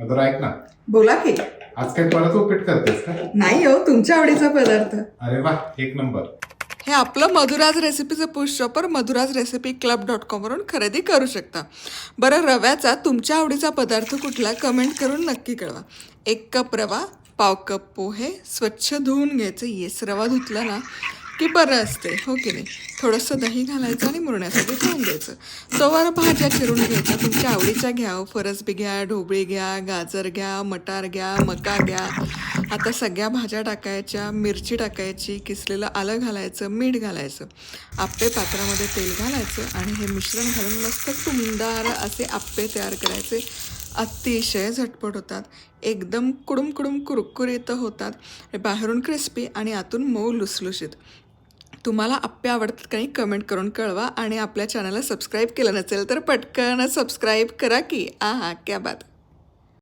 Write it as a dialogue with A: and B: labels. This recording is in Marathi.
A: ऐक ना.
B: बोला की.
A: आज काय परत उपीट करतेस का?
B: नाही हो तुमच्या आवडीचा पदार्थ.
A: अरे वा एक नंबर.
C: हे आपलं Madhuraj रेसिपीचं push shopper Madhuras recipe club dot कॉमवरून खरेदी करू शकता. बरं रव्याचा तुमच्या आवडीचा पदार्थ कुठला कमेंट करून नक्की कळवा. एक कप रवा पाव कप पोहे स्वच्छ धुवून घ्यायचं. येस रवा धुतला ना की बरं असते हो की नाही? थोडंसं दही घालायचं आणि मुरण्यासाठी ठेवून द्यायचं. तोवर भाज्या चिरून घ्यायच्या तुमच्या आवडीच्या घ्या हो. फरसबी घ्या ढोबळी घ्या गाजर घ्या मटार घ्या मका घ्या. आता सगळ्या भाज्या टाकायच्या मिरची टाकायची किसलेलं आलं घालायचं मीठ घालायचं. आप्पे पात्रामध्ये तेल घालायचं आणि हे मिश्रण घालून मस्त तुमदार असे आप्पे तयार करायचे. अतिशय झटपट होतात. एकदम कुडुम कुडुम कुरकुरीत होतात. बाहेरून क्रिस्पी आणि आतून मऊ लुसलुशीत. तुम्हाला आप्पे आवडतात काही कमेंट करून कळवा आणि आपल्या चॅनलला सबस्क्राईब केलं नसेल तर पटकन सबस्क्राईब करा की. आ हा क्या बात.